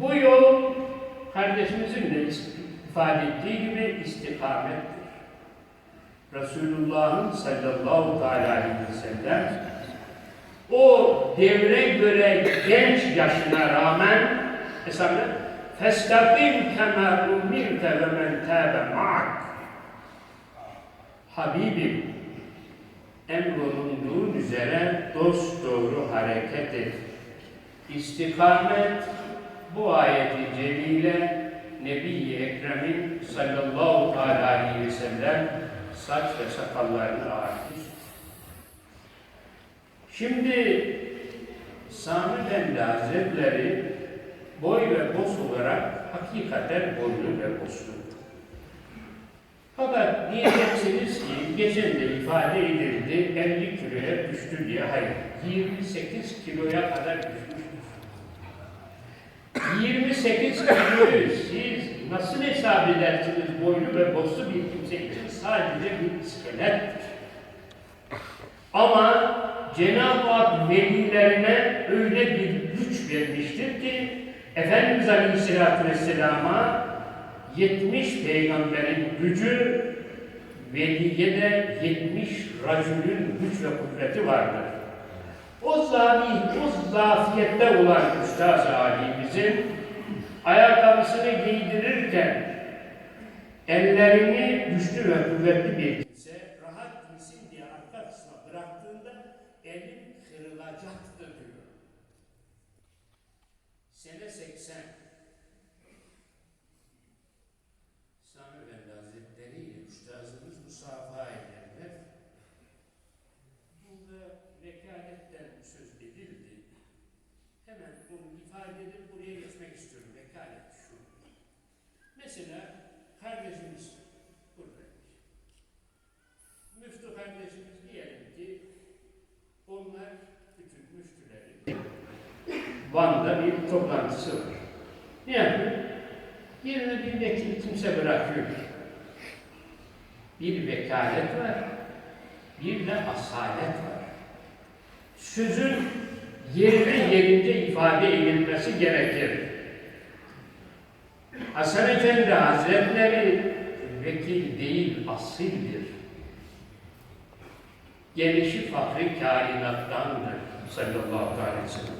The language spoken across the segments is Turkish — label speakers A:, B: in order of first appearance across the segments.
A: Bu yol kardeşimizin de ifade ettiği gibi istikamettir. Resulullah'ın sallallahu teala aleyhi ve sellem o devre göre genç yaşına rağmen Esame فَاسْتَقِمْ كَمَا اُمِّرْتَ وَمَنْ تَابَ مَعَكَ Habibim, emrolunduğun üzere dost doğru hareket et. İstikamet bu ayeti celile Nebi-i Ekrem'in sallallahu aleyhi ve sellem saç ve sakallarını ağartmış. Şimdi Sami Efendi Hazretleri boy ve boz olarak hakikaten boylu ve bozlu. Fakat diyeceksiniz ki geçen de ifade edildi 50 kiloya düştü diye. Hayır. 28 kiloya kadar düşmüştür. 28 kiloyu siz nasıl hesap edersiniz boylu ve bozlu bir kimse için sadece bir iskelettir. Ama Cenab-ı Hak velilerine öyle bir güç vermiştir ki Efendimiz Aleyhisselatü Vesselam'a 70 peygamberin gücü veliye de 70 racülün güç ve kuvveti vardır. O zami, o zafiyette olan Üstaz Ali'mizin ayakkabısını giydirirken ellerini güçlü ve kuvvetli bir kimse rahat giysin diye arka kısma bıraktığında elim kırılacaktı diyor. Sene 80. Sami Efendi Hazretleri ile üstazımız musafaha ederler. Burada vekaletten söz edildi. Hemen bunu ifade edip buraya geçmek istiyorum. Vekalet şu. Mesela kardeşimiz buradaymış. Müftü kardeşimiz diyelim ki onlar bütün müftülerin Van'da bir toplantısı var. Ne yapıyor? Yerine bir vekil kimse bırakıyor. Bir vekalet var, bir de asalet var. Sözün yerine yerince ifade edilmesi gerekir. Hasan Efendi Hazretleri vekil değil, asildir. Gelişi fakri kainattandır sallallahu aleyhi ve sellem.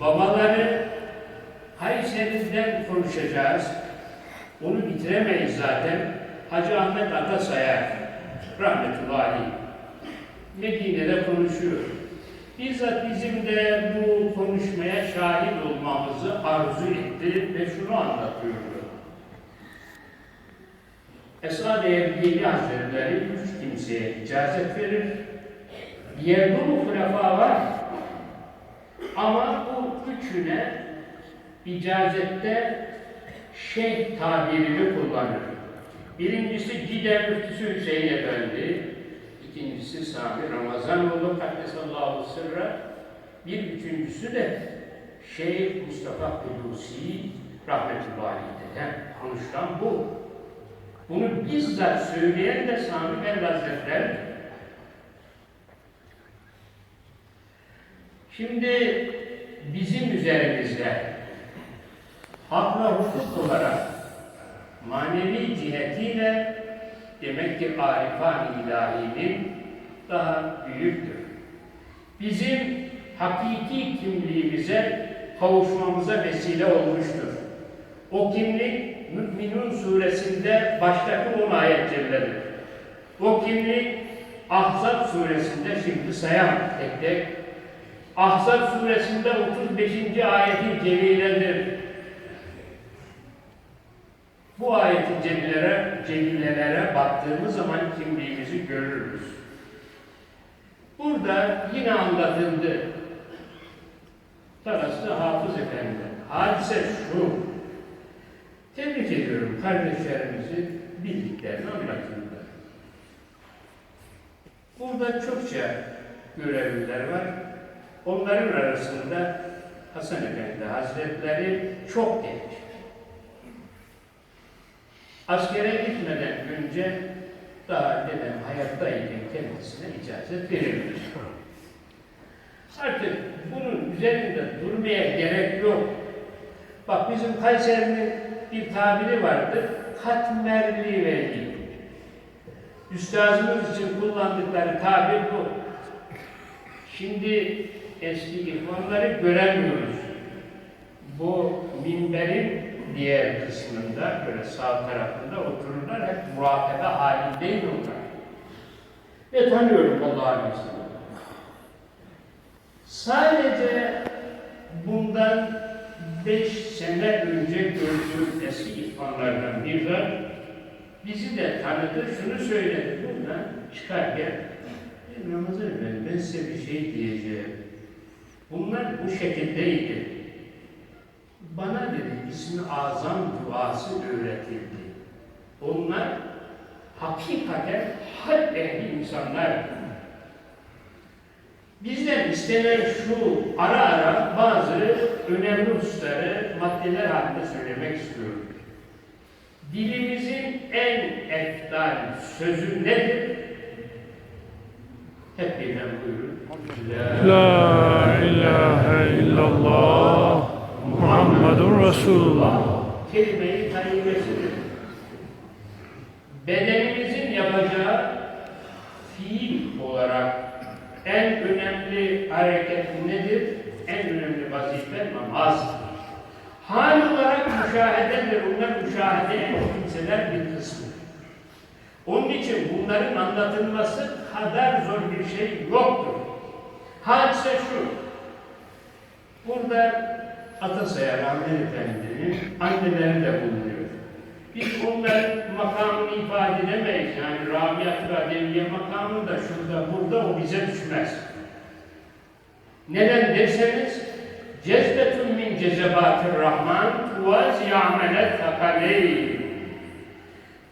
A: Babaları Kayseri'den konuşacağız. Onu bitiremeyiz zaten. Hacı Ahmet Atasayar rahmetullahi. Medine'de konuşuyor. Bizzat bizim de bu konuşmaya şahit olmamızı arzu etti ve şunu anlatıyordu. Esad-ı Erbiyeli Hazretleri üç kimseye icazet verir. Yerde bu hülefa var. Ama bu üçüne icazette şeyh tabirini kullanır. Birincisi Cide Müftüsü Hüseyin Efendi, ikincisi Sami Ramazanoğlu Kaddesallahu Sırra, bir üçüncüsü de Şeyh Mustafa Kudüs'i rahmetullahi aleyh'den konuşulan bu. Bunu bizzat söyleyen de Sami Bey Hazretleri. Şimdi bizim üzerimizde hak ve hukuk olarak manevi cihetiyle demek ki arifan ilahinin daha büyüktür. Bizim hakiki kimliğimize kavuşmamıza vesile olmuştur. O kimlik Mü'minun suresinde baştaki on ayet celledir. O kimlik Ahzab suresinde şimdi sayam tek tek. Ahzab suresinde 35. ayeti celiledir. Bu ayeti celilere, celilelere baktığımız zaman kimliğimizi görürüz. Burada yine anlatıldı. Tarası Hafız Efendi. Hadise şu. Tebrik ediyorum kardeşlerimizi bildiklerini anlatıyorlar. Burada çokça görevliler var. Onların arasında Hasan Efendi Hazretleri çok genç. Askere gitmeden önce daha dedem hayattayken kendisine icazet verilmiş. Artık bunun üzerinde durmaya gerek yok. Bak bizim Kayseri'nin bir tabiri vardır. Katmerli veli. Üstazımız için kullandıkları tabir bu. Şimdi eski ihvanları göremiyoruz. Bu minberin diğer kısmında, böyle sağ tarafında otururlar. Hep murakabe halindeydi onlar. Ve tanıyorum Allah'ın izniyle. Sadece bundan beş sene önce gördüğüm eski ihvanlardan bir de bizi de tanıdı, şunu söyledi. Bundan çıkarken, "Ey Ramazan Efendi ben size bir şey diyeceğim. Bunlar bu şekildeydi. Bana dedi ismi azam duası öğretildi. Onlar hakikaten hal ehli insanlar. Bizden istenen şu ara ara bazı önemli hususları maddeler halinde söylemek istiyorum. Dilimizin en eftal sözü nedir? Hep birden buyurun.
B: La ilahe illallah Muhammedun Resulullah.
A: Kelime-i tayyibesidir. Bedenimizin yapacağı fiil olarak en önemli hareket nedir? En önemli vazife namazdır. Hal olarak müşahededir. Bunlar müşahede eden kimseler bir kısmı. Onun için bunların anlatılması kadar zor bir şey yoktur. Hadise şu. Burada Atasaya Rahmet Efendi'nin anneleri de bulunuyor. Biz onların makamını ifade edemeyiz. Yani Rabia Radeviye makamı da şurada burada o bize düşmez. Neden derseniz cezbetun min cezebatır rahman tuvazi amelet takaleyn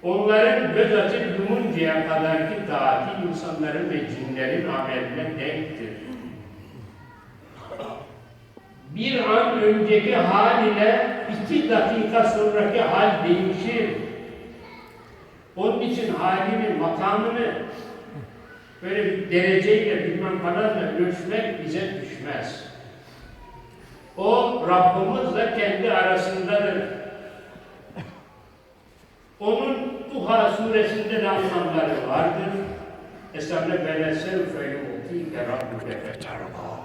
A: Onların göz açıp yumuncaya kadarki taati insanların ve cinlerin ameline denktir. Bir an önceki hal ile iki dakika sonraki hal değişir. Onun için halini, makamını böyle bir dereceyle bilmem falanla ölçmek bize düşmez. O Rabbimizle kendi arasındadır. Onun Duha suresinde de anlamları vardır. Estağfirullah ve la sevfe yu'tike rabbuke fetarda.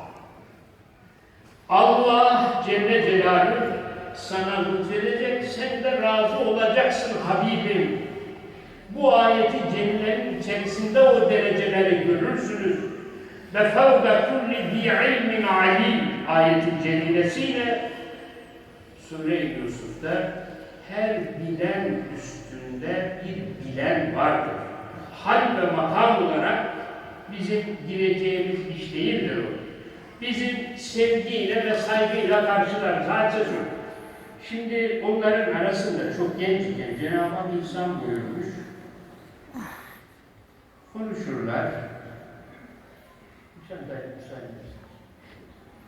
A: Allah Celle Celaluhu sana lütfedecek, sen de razı olacaksın Habibim. Bu ayeti celilerin içerisinde o dereceleri görürsünüz. Ve fevve kulli bi ilmin alim ayeti celilesiyle Sure-i Yusuf'ta her bilen üstünde bir bilen vardır. Hal ve makam olarak bizim gireceğimiz iş değildir o. Bizim sevgiyle ve saygıyla karşılarız. Hadise şu. Şimdi onların arasında çok gençken Cenab-ı Hak insan buyurmuş. Konuşurlar.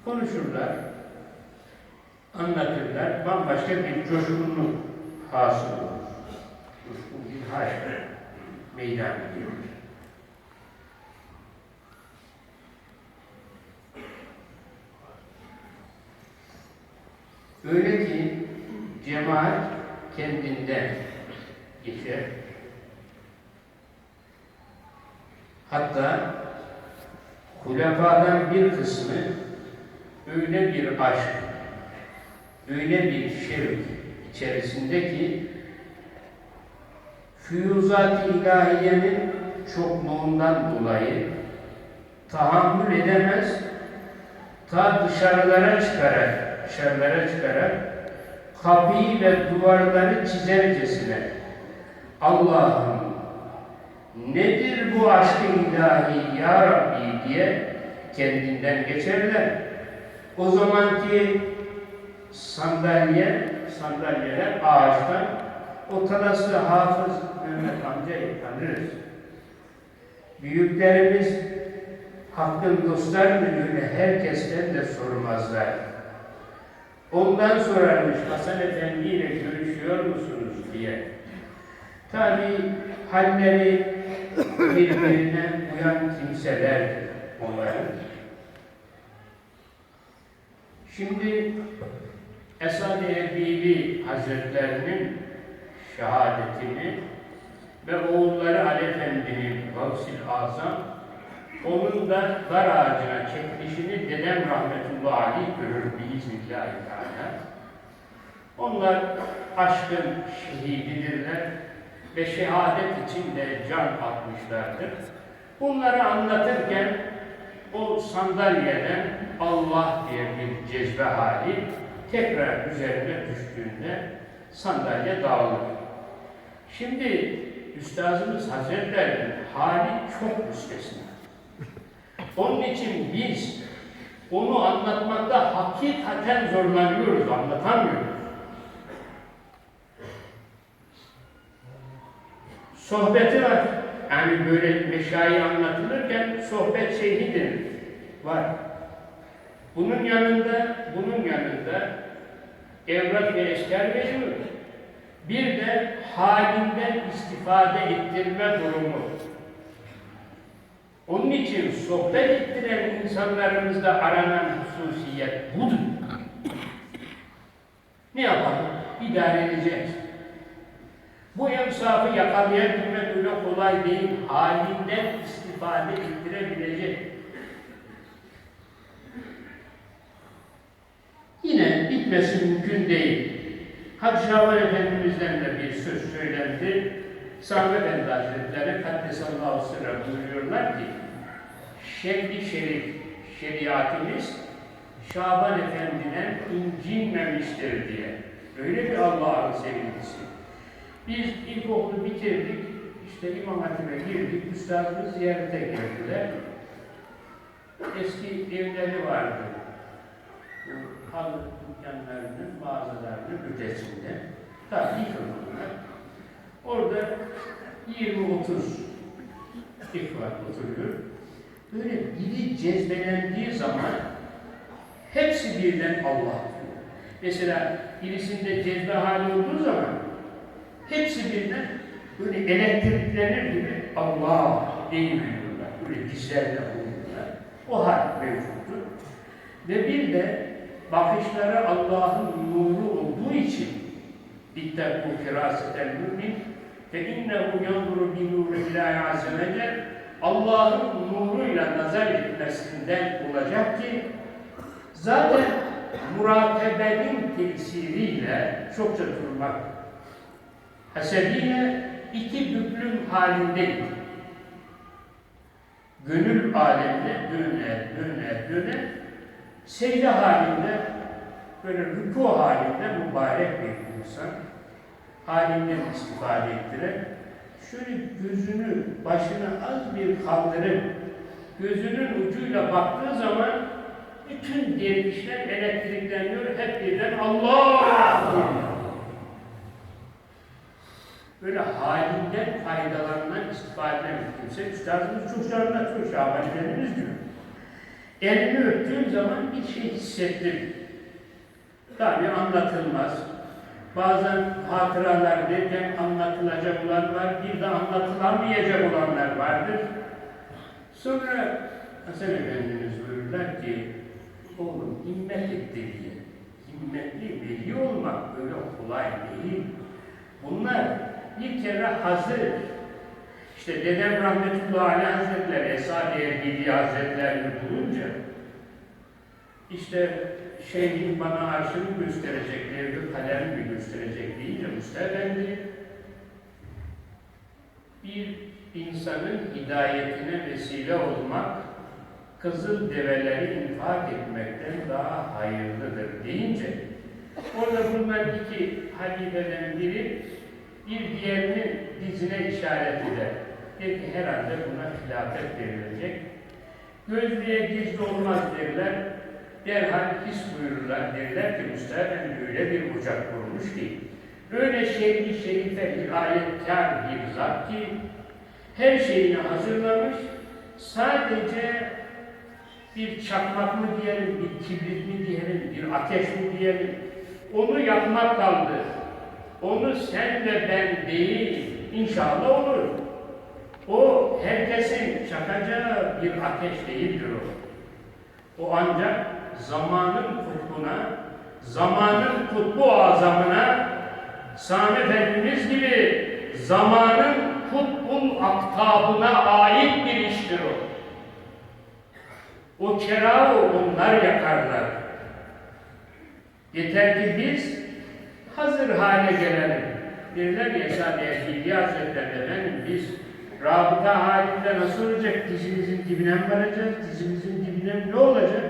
A: Konuşurlar. Anlatırlar. Bambaşka bir coşkunluk hasıl olur. Coşkun bir hayal meydana gelir. Öyle ki cemaat kendinden geçer. Hatta hulefadan bir kısmı öyle bir aşk, öyle bir şirk içerisinde ki füyuzat-ı ilahiyenin çokluğundan dolayı tahammül edemez, ta dışarılara çıkarak dışarılara çıkarak kapıyı ve duvarları çizercesine Allah'ım nedir bu aşk-ı ilahi ya Rabbi diye kendinden geçerler. O zamanki sandalye, sandalyeler ağaçtan o tanası Hafız Mehmet amcayı tanırız. Büyüklerimiz hakkın dostlar müdürüne herkesten de sormazlar. Ondan sorarmış Hasan Efendi ile görüşüyor musunuz diye. Tabi halleri birbirine uyan kimselerdir onların. Şimdi Esad-ı Erbil Hazretlerinin şehadetini ve oğulları Ali Efendi'nin Gavsil Azam onun da dar ağacına çekilişini dedem rahmetullahi görür biiznillahü teala. Onlar aşkın şehididirler ve şehadet için de can atmışlardır. Bunları anlatırken o sandalyeden Allah diye bir cezbe hali tekrar üzerine düştüğünde sandalye dağılır. Şimdi Üstazımız Hazretleri'nin hali çok müstesna. Onun için biz onu anlatmakta hakikaten zorlanıyoruz, anlatamıyoruz. Sohbeti var. Yani böyle meşayi anlatılırken sohbet şeyhidir. Var. Bunun yanında, bunun yanında evrak ve eşker veriyor. Bir de halinden istifade ettirme durumu. Onun için sohbet ettiren insanlarımızda aranan hususiyet budur. Ne yapalım? İdare edeceğiz. Bu emsafı yakalayabilmek öyle kolay değil. Halinden istifade ettirebilecek. Yine bitmesi mümkün değil. Hacı Şaban Efendimiz'den de bir söz söylendi. Sami Efendi Hazretleri Kaddesallahu sırra buyuruyorlar ki Şerri şerif şeriatimiz Şaban Efendi'den incinmemiştir diye. Öyle bir Allah'ın sevgilisi. Biz ilkokulu bitirdik, işte İmam Hatip'e girdik, üstadımız ziyarete geldiler. Eski evleri vardı. Halı dükkanlarının, mağazalarının ötesinde. Tabii yıkılmadılar. Orada 20-30 ihvan oturuyor. Böyle biri cezbelendiği zaman hepsi birden Allah diyor. Mesela birisinde cezbe hali olduğu zaman hepsi birden böyle elektriklenir gibi Allah eğiliyorlar. Böyle dizlerle vuruyorlar. O hal mevcuttur. Ve bir de bakışları Allah'ın nuru olduğu için İttekû firâsetel mümin fe innehu yanzuru bi nurillahi azze ve cel Allah'ın nuruyla nazar etmesinden olacak ki zaten murakabenin tesiriyle çokça durmak hasebiyle iki büklüm halindeydi. Gönül alemine döner, döner, döner. Secde halinde, böyle rüku halinde mübarek bir insan halinden istifade ettiren şöyle gözünü başına az bir kaldırıp gözünün ucuyla baktığı zaman bütün dervişler elektrikleniyor hep birden Allah diyor. Böyle halinden faydalanan istifade mümkünse üstadımız çok şey anlatıyor, Şaban Efendimiz. Elini öptüğüm zaman bir şey hissettim. Tabi anlatılmaz. Bazen hatıralar derken anlatılacak olan var, bir de anlatılamayacak olanlar vardır. Sonra Hasan Efendimiz buyururlar ki, oğlum himmet etti diye. Himmetli veli olmak öyle kolay değil. Bunlar bir kere hazır. İşte dedem rahmetullahi aleyh hazretleri, Esad-ı Erbili hazretlerini bulunca işte şeyhin bana arşını gösterecek, devri kalem mi gösterecek deyince Mustafa Efendi bir insanın hidayetine vesile olmak kızıl develeri infak etmekten daha hayırlıdır deyince orada bulunan iki halifeden biri bir diğerinin dizine işaret eder. Der ki herhalde buna hilafet verilecek. Gözlüğe gizli olmaz derler. Derhal his buyururlar. Derler ki Efendi öyle bir ocak kurmuş ki öyle şerif şerife riayetkar bir zat ki her şeyini hazırlamış. Sadece bir çakmak mı diyelim, bir kibrit mi diyelim, bir ateş mi diyelim, onu yapmak kaldı. Onu sen ve ben değil, inşallah olur. O herkesin çakacağı bir ateş değildir o. O ancak zamanın kutbuna zamanın kutbu azamına Sami Efendimiz gibi zamanın kutbul aktabına ait bir iştir o. O çerağı onlar yakarlar. Yeter ki biz hazır hale gelelim. Derler ya Esad Erkili Hazretleri efendim biz rabıta halinde nasıl olacak? Dizimizin dibine mi varacağız? Dizimizin dibine mi ne olacak?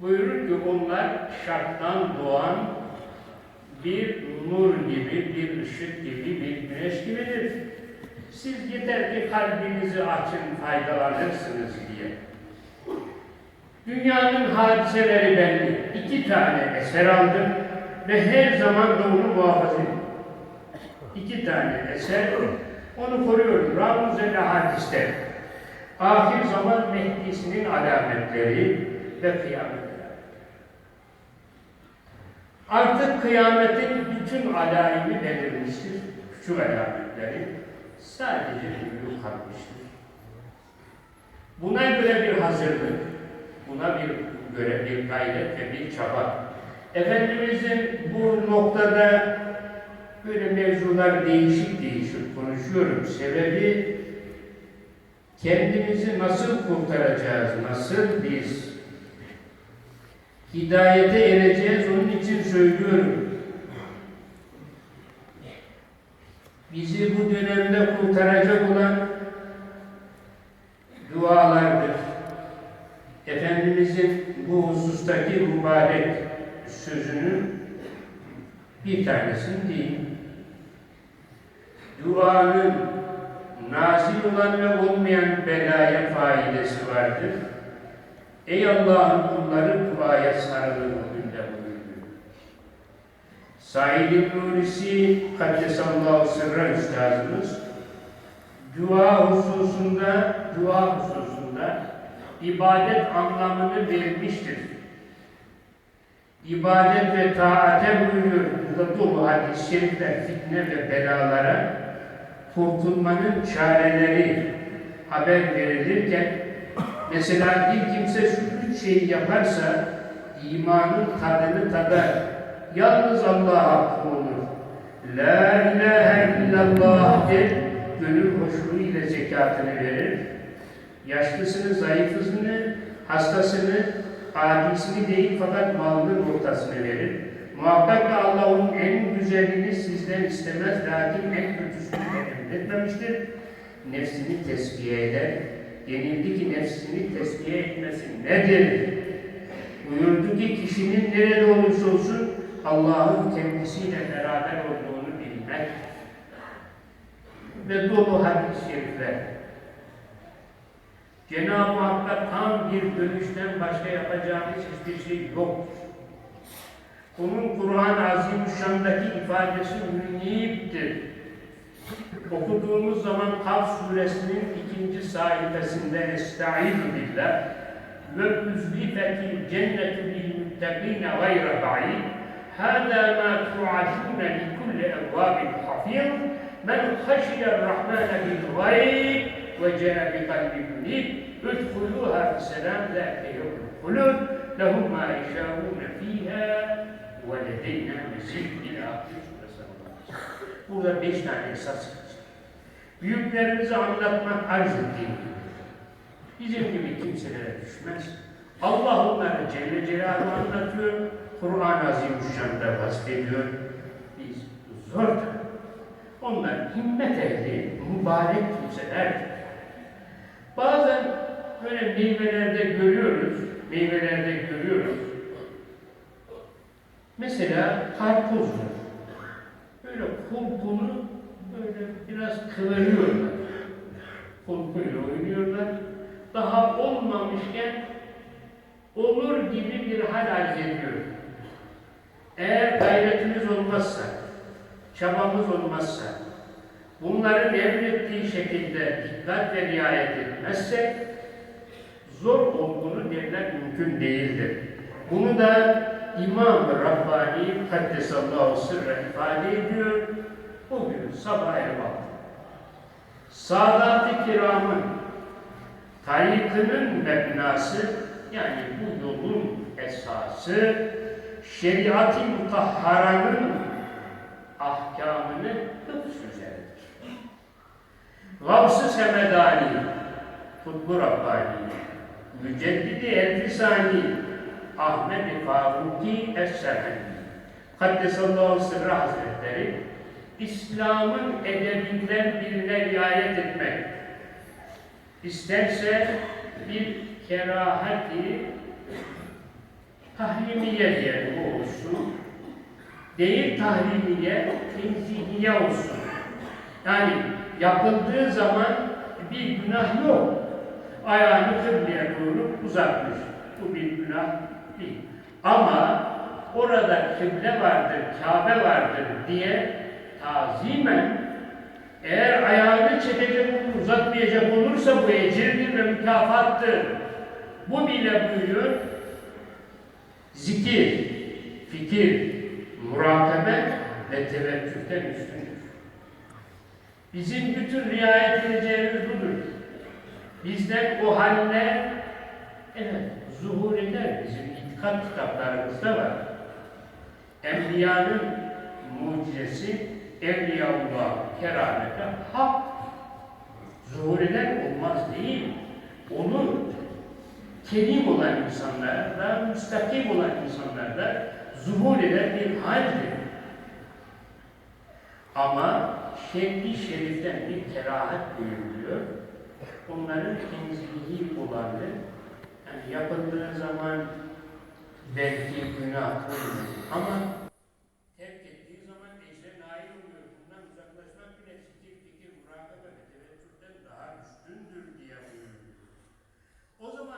A: Buyurur ki onlar şarttan doğan bir nur gibi, bir ışık gibi, bir güneş gibidir. Siz yeter ki kalbinizi açın, faydalanırsınız diye. Dünyanın hadiseleri belli. İki tane eser aldım ve her zaman onu muhafaza ediyorum. İki tane eser, onu koruyorum. Ramuz-el hadiste. Ahir zaman Mehdi'sinin alametleri ve kıyametler. Artık kıyametin bütün alayını belirmiştir. Küçük alametleri sadece büyük kalmıştır. Buna göre bir hazırlık, buna bir göre bir gayret ve bir çaba. Efendimizin bu noktada böyle mevzular değişik değişik konuşuyorum. Sebebi kendimizi nasıl kurtaracağız, nasıl biz hidayete ereceğiz onun için söylüyorum. Bizi bu dönemde kurtaracak olan dualardır. Efendimizin bu husustaki mübarek sözünün bir tanesini diyeyim. Duanın nazil olan ve olmayan belaya faidesi vardır. Ey Allah'ın kulları duaya sarılın o günde buyuruyor. Said İbn Nurisi Kaddesallahu sırra üstadımız dua hususunda dua hususunda ibadet anlamını vermiştir. İbadet ve taate buyuruyor. Dolu hadis-i fitne ve belalara kurtulmanın çareleri haber verilirken mesela bir kimse şu üç şeyi yaparsa imanın tadını tadar. Yalnız Allah'a kul olur. La ilahe illallah der, gönül hoşluğu ile zekatını verir. Yaşlısını, zayıfısını, hastasını, adisini değil fakat malının ortasını verir. Muhakkak ki Allah onun en güzelini sizden istemez, lakin en kötüsünü de emretmemiştir. Nefsini tesbiye eder. Denildi ki nefsini tesbiye etmesi nedir? Buyurdu ki kişinin nerede olursa olsun Allah'ın kendisiyle beraber olduğunu bilmek ve dolu hadis-i şerifler. Cenab-ı Hakk'a tam bir dönüşten başka yapacağımız hiçbir şey yoktur. Onun Kur'an-ı Azimüşşan'daki ifadesi münibdir. Okuduğumuz zaman Kaf suresinin ikinci sayfasında Estaizu billah ve üzlifetil cennetu lil muttakine gayre ba'id hâdâ mâ tu'adûne li kulli evvâbin hafîz men haşiyel rahmâne bil gayb ve ce'e bi kalbi münib üdhuluha biselam la tehirru kulub lehum ma yeşâûne fîhâ ve ledeynâ mezîd ilâ Burada beş tane esas Büyüklerimizi anlatmak arz ettiğim Bizim gibi kimselere düşmez. Allah onları Celle Celaluhu anlatıyor. Kur'an-ı Azimüşşan'da vasfediyor. Biz zor Onlar himmet ehli, mübarek kimseler. Bazen böyle meyvelerde görüyoruz, meyvelerde görüyoruz. Mesela karpuzdur. Böyle kulpunu böyle biraz kıvırıyorlar. Kulpuyla oynuyorlar. Daha olmamışken olur gibi bir hal arz ediyor. Eğer gayretimiz olmazsa, çabamız olmazsa, bunların emrettiği şekilde dikkat ve riayet etmezsek, zor olduğunu derler mümkün değildir. Bunu da İmam-ı Rabbani Kaddesallahu sırra ifade ediyor. Bugün sabah evvel Sadat-ı Kiram'ın tarikının mebnası yani bu yolun esası şeriat-ı mutahharanın ahkamını. Gavs-ı Semedani, Kutbu Rabbani, Müceddidi Elfisani, Ahmet-i Faruki Es-Sehendi, Kaddesallahu Sırrı Hazretleri, İslam'ın edebinden birine riayet etmek, isterse bir kerahati tahrimiye diyelim bu olsun, değil tahrimiye, tenzihiye olsun. Yani yapıldığı zaman bir günah yok. Ayağını kıbleye doğru uzatmış. Bu bir günah değil. Ama orada kıble vardır, Kabe vardır diye tazimen eğer ayağını çekecek uzatmayacak olursa bu ecirdir ve mükafattır. Bu bile buyuruyor. Zikir, fikir, murakabe ve teveccühten üstündür. Bizim bütün riayet edeceğimiz budur. Bizden o haller, evet, zuhur eder. Bizim itikat kitaplarımızda var. Enbiyanın mucizesi, Evliyaullah keramete hak. Zuhur eder olmaz değil. Onun kerim olan insanlarda, müstakim olan insanlarda zuhur eden bir haldir. Ama şevki şeriften bir kerahat buyuruluyor. Onların tenzihi olanı, yani yapıldığı zaman belki günah olmuyor ama